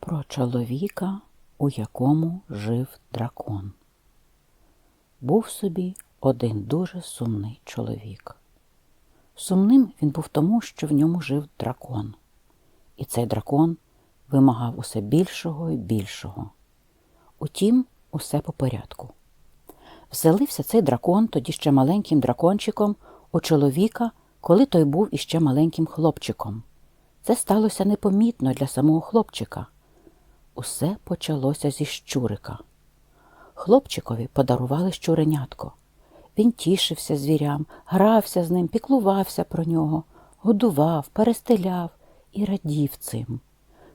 Про чоловіка, у якому жив дракон. Був собі один дуже сумний чоловік. Сумним він був тому, що в ньому жив дракон. І цей дракон вимагав усе більшого і більшого. Утім, усе по порядку. Вселився цей дракон тоді ще маленьким дракончиком у чоловіка, коли той був іще маленьким хлопчиком. Це сталося непомітно для самого хлопчика. Усе почалося зі щурика. Хлопчикові подарували щуренятко. Він тішився звірям, грався з ним, піклувався про нього, годував, перестеляв і радів цим.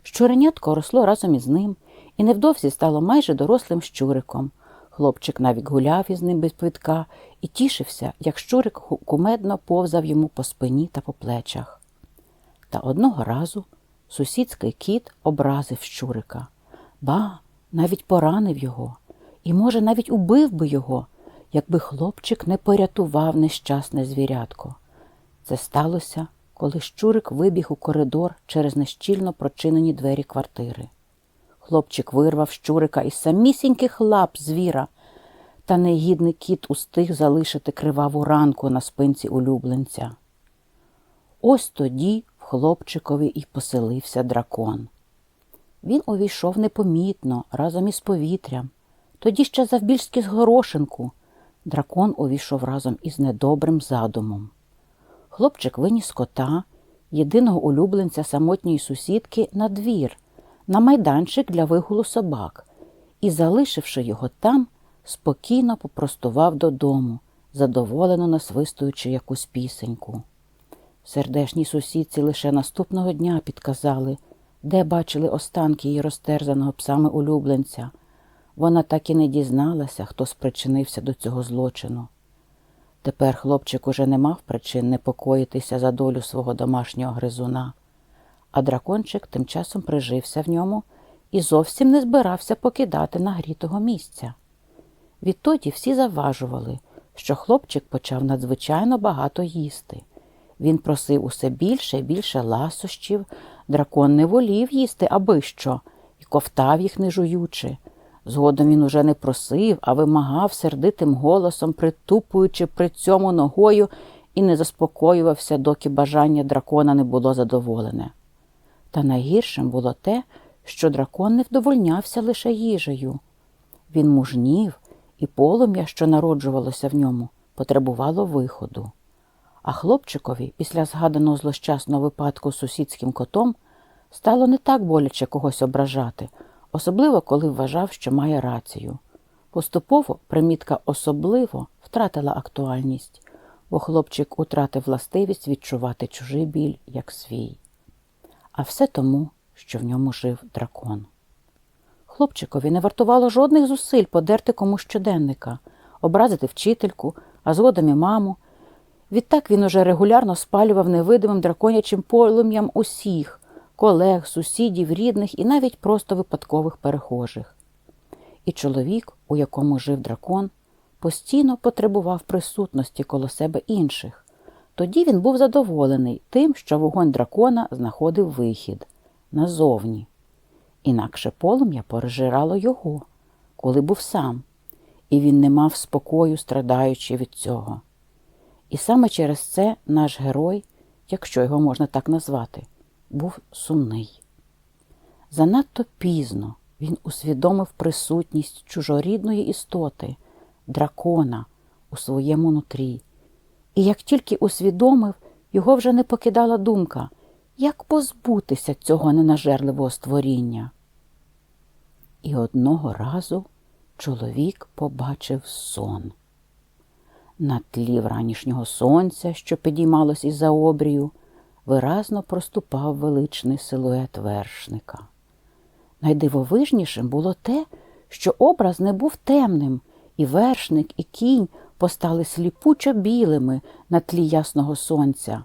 Щуренятко росло разом із ним і невдовзі стало майже дорослим щуриком. Хлопчик навіть гуляв із ним без повідка і тішився, як щурик кумедно повзав йому по спині та по плечах. Та одного разу сусідський кіт образив щурика, ба, навіть поранив його, і, може, навіть убив би його, якби хлопчик не порятував нещасне звірятко. Це сталося, коли щурик вибіг у коридор через нещільно прочинені двері квартири. Хлопчик вирвав щурика із самісіньких лап звіра, та негідний кіт устиг залишити криваву ранку на спинці улюбленця. Ось тоді в хлопчикові і поселився дракон. Він увійшов непомітно разом із повітрям, тоді ще завбільськи з горошинку. Дракон увійшов разом із недобрим задумом. Хлопчик виніс кота, єдиного улюбленця самотньої сусідки, на двір, на майданчик для вигулу собак, і, залишивши його там, спокійно попростував додому, задоволено насвистуючи якусь пісеньку. Сердешній сусідці лише наступного дня підказали, де бачили останки її розтерзаного псами улюбленця. Вона так і не дізналася, хто спричинився до цього злочину. Тепер хлопчик уже не мав причин непокоїтися за долю свого домашнього гризуна, а дракончик тим часом прижився в ньому і зовсім не збирався покидати нагрітого місця. Відтоді всі заважували, що хлопчик почав надзвичайно багато їсти. Він просив усе більше і більше ласощів, дракон не волів їсти аби що, і ковтав їх не жуючи. Згодом він уже не просив, а вимагав сердитим голосом, притупуючи при цьому ногою, і не заспокоювався, доки бажання дракона не було задоволене. Та найгіршим було те, що дракон не вдовольнявся лише їжею. Він мужнів, і полум'я, що народжувалося в ньому, потребувало виходу. А хлопчикові, після згаданого злощасного випадку з сусідським котом, стало не так боляче когось ображати, особливо коли вважав, що має рацію. Поступово примітка особливо втратила актуальність, бо хлопчик утратив властивість відчувати чужий біль як свій. А все тому, що в ньому жив дракон. Хлопчикові не вартувало жодних зусиль подерти комусь щоденника, образити вчительку, а згодом і маму. Відтак він уже регулярно спалював невидимим драконячим полум'ям усіх колег, сусідів, рідних і навіть просто випадкових перехожих. І чоловік, у якому жив дракон, постійно потребував присутності коло себе інших. Тоді він був задоволений тим, що вогонь дракона знаходив вихід назовні. Інакше полум'я пережирало його, коли був сам, і він не мав спокою, страдаючи від цього. І саме через це наш герой, якщо його можна так назвати, був сумний. Занадто пізно він усвідомив присутність чужорідної істоти, дракона у своєму нутрі. І як тільки усвідомив, його вже не покидала думка, як позбутися цього ненажерливого створіння. І одного разу чоловік побачив сон. На тлі вранішнього сонця, що підіймалось із за обрію, виразно проступав величний силует вершника. Найдивовижнішим було те, що образ не був темним, і вершник, і кінь постали сліпучо білими на тлі ясного сонця,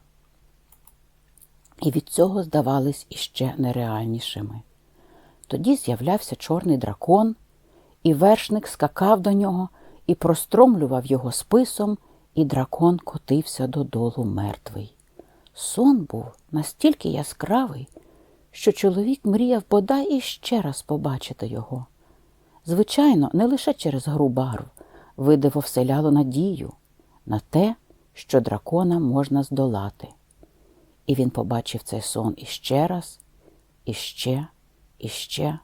і від цього здавались іще нереальнішими. Тоді з'являвся чорний дракон, і вершник скакав до нього і простромлював його списом, і дракон котився додолу мертвий. Сон був настільки яскравий, що чоловік мріяв бодай іще раз побачити його. Звичайно, не лише через гру барв, видиво вселяло надію на те, що дракона можна здолати. І він побачив цей сон іще раз, іще, іще.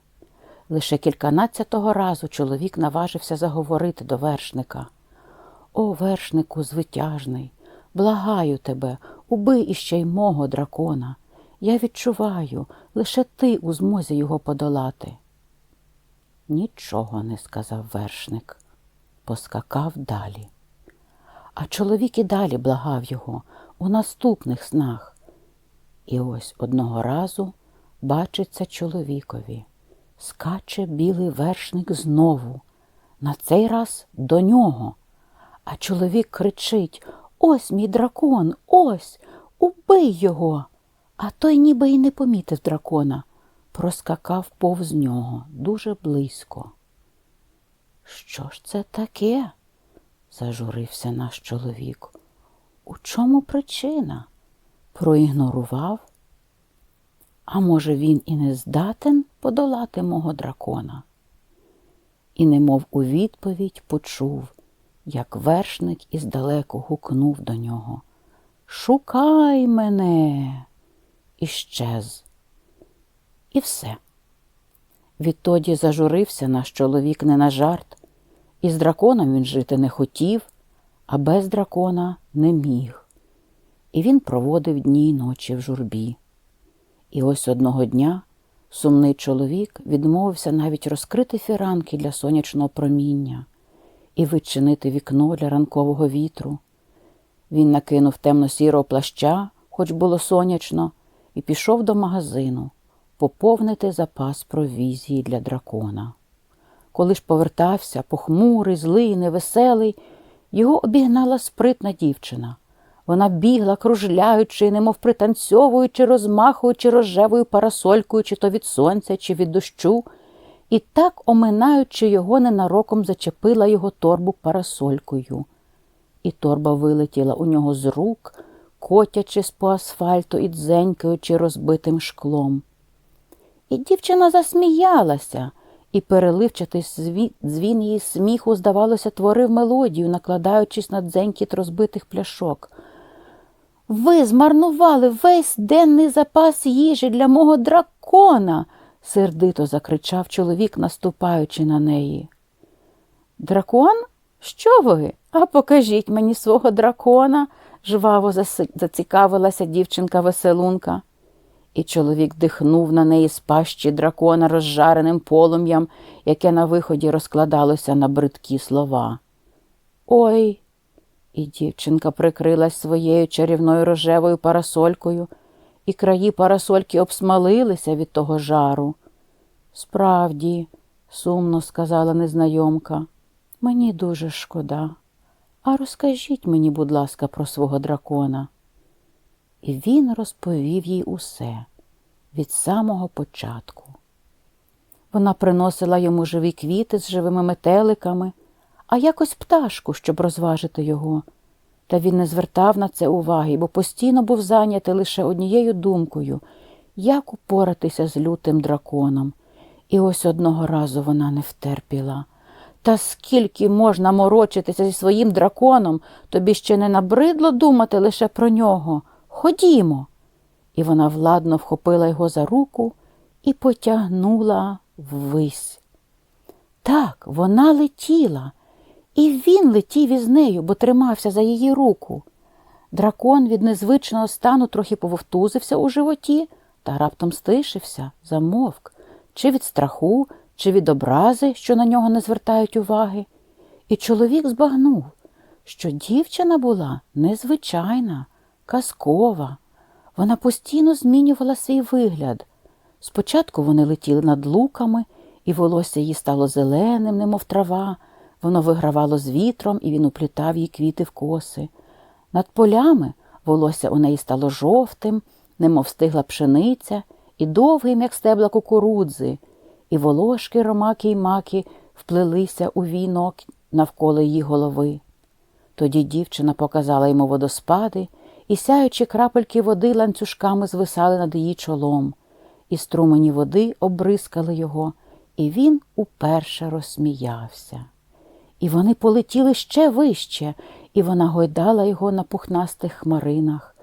Лише кільканадцятого разу чоловік наважився заговорити до вершника. О, вершнику звитяжний, благаю тебе, убий іще й мого дракона. Я відчуваю, лише ти у змозі його подолати. Нічого не сказав вершник, поскакав далі. А чоловік і далі благав його у наступних снах. І ось одного разу бачиться чоловікові. Скаче білий вершник знову, на цей раз до нього. А чоловік кричить Ось мій дракон, ось, убий його. А той ніби й не помітив дракона, проскакав повз нього дуже близько. Що ж це таке? зажурився наш чоловік. У чому причина? Проігнорував? А може, він і не здатен подолати мого дракона? І немов у відповідь почув, як вершник іздалеку гукнув до нього Шукай мене. І щез. І все. Відтоді зажурився наш чоловік не на жарт, і з драконом він жити не хотів, а без дракона не міг. І він проводив дні й ночі в журбі. І ось одного дня сумний чоловік відмовився навіть розкрити фіранки для сонячного проміння і відчинити вікно для ранкового вітру. Він накинув темно-сірого плаща, хоч було сонячно, і пішов до магазину поповнити запас провізії для дракона. Коли ж повертався, похмурий, злий, невеселий, його обігнала спритна дівчина. Вона бігла, кружляючи, немов пританцьовуючи, розмахуючи рожевою парасолькою, чи то від сонця, чи від дощу, і так, оминаючи його, ненароком зачепила його торбу парасолькою. І торба вилетіла у нього з рук, котячись по асфальту і дзенькаючи розбитим шклом. І дівчина засміялася, і переливчатий дзвін її сміху, здавалося, творив мелодію, накладаючись на дзенькіт розбитих пляшок. Ви змарнували весь денний запас їжі для мого дракона, сердито закричав чоловік, наступаючи на неї. Дракон? Що ви? А покажіть мені свого дракона, жваво зацікавилася дівчинка веселунка. І чоловік дихнув на неї з пащі дракона розжареним полум'ям, яке на виході розкладалося на бридкі слова. Ой. І дівчинка прикрилась своєю чарівною рожевою парасолькою, і краї парасольки обсмалилися від того жару. Справді, сумно сказала незнайомка, мені дуже шкода. А розкажіть мені, будь ласка, про свого дракона. І він розповів їй усе від самого початку. Вона приносила йому живі квіти з живими метеликами, а якось пташку, щоб розважити його. Та він не звертав на це уваги, бо постійно був зайнятий лише однією думкою як упоратися з лютим драконом. І ось одного разу вона не втерпіла. Та скільки можна морочитися зі своїм драконом, тобі ще не набридло думати лише про нього. Ходімо. І вона владно вхопила його за руку і потягнула ввись. Так, вона летіла, і він летів із нею, бо тримався за її руку. Дракон від незвичного стану трохи пововтузився у животі та раптом стишився, замовк, чи від страху, чи від образи, що на нього не звертають уваги. І чоловік збагнув, що дівчина була незвичайна, казкова. Вона постійно змінювала свій вигляд. Спочатку вони летіли над луками, і волосся її стало зеленим, немов трава. Воно вигравало з вітром, і він уплітав їй квіти в коси. Над полями волосся у неї стало жовтим, немов стигла пшениця, і довгим, як стебла кукурудзи, і волошки, ромаки й маки вплелися у вінок навколо її голови. Тоді дівчина показала йому водоспади, і сяючі крапельки води ланцюжками звисали над її чолом. і струмені води обрискали його, і він уперше розсміявся. І вони полетіли ще вище, і вона гойдала його на пухнастих хмаринах.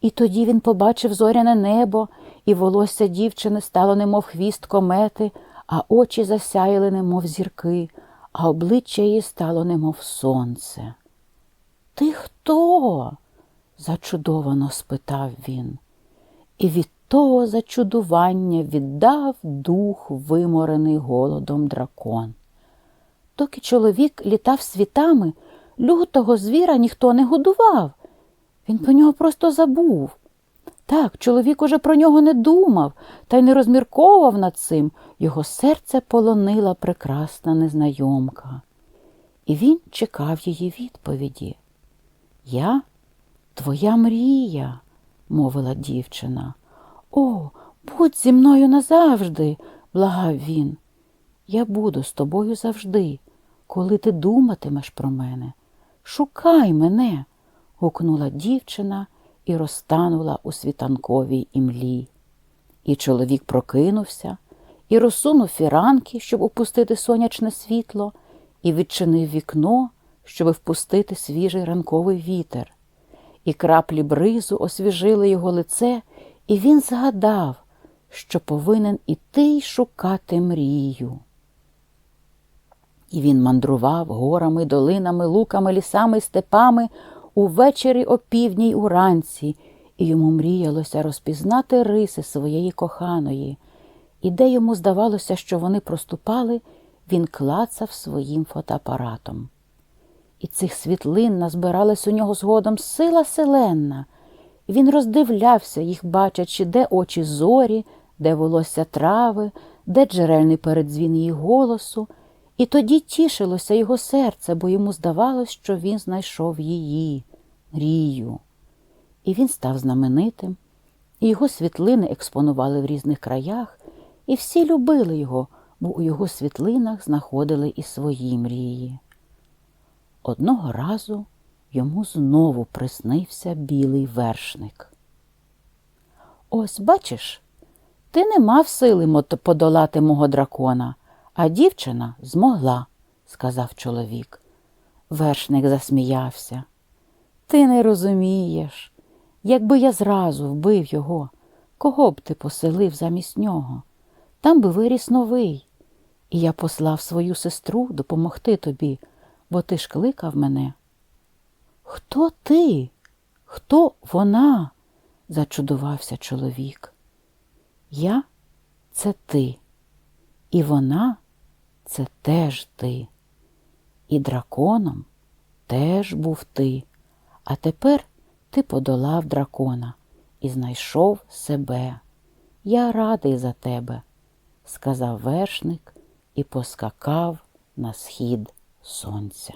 І тоді він побачив зоряне небо, і волосся дівчини стало немов хвіст комети, а очі засяяли, немов зірки, а обличчя її стало, немов сонце. Ти хто? зачудовано спитав він. І від того зачудування віддав дух виморений голодом дракон. Доки чоловік літав світами, лютого звіра ніхто не годував. Він про нього просто забув. Так, чоловік уже про нього не думав та й не розмірковував над цим. Його серце полонила прекрасна незнайомка. І він чекав її відповіді. Я твоя мрія, мовила дівчина. О, будь зі мною назавжди, благав він. Я буду з тобою завжди, коли ти думатимеш про мене. Шукай мене, гукнула дівчина і розтанула у світанковій імлі. І чоловік прокинувся, і розсунув фіранки, щоб опустити сонячне світло, і відчинив вікно, щоб впустити свіжий ранковий вітер. І краплі бризу освіжили його лице, і він згадав, що повинен іти й шукати мрію. І він мандрував горами, долинами, луками, лісами, степами увечері опівдні й уранці, і йому мріялося розпізнати риси своєї коханої, і де йому здавалося, що вони проступали, він клацав своїм фотоапаратом. І цих світлин назбиралась у нього згодом сила селенна. Він роздивлявся їх, бачачи, де очі зорі, де волосся трави, де джерельний передзвін її голосу, і тоді тішилося його серце, бо йому здавалось, що він знайшов її, мрію. І він став знаменитим, і його світлини експонували в різних краях, і всі любили його, бо у його світлинах знаходили і свої мрії. Одного разу йому знову приснився білий вершник. Ось, бачиш, ти не мав сили подолати мого дракона, а дівчина змогла, сказав чоловік. Вершник засміявся. Ти не розумієш. Якби я зразу вбив його, кого б ти поселив замість нього? Там би виріс новий. І я послав свою сестру допомогти тобі, бо ти ж кликав мене. Хто ти? Хто вона? зачудувався чоловік. Я це ти, і вона це теж ти. І драконом теж був ти. А тепер ти подолав дракона і знайшов себе. Я радий за тебе, сказав вершник і поскакав на схід сонця.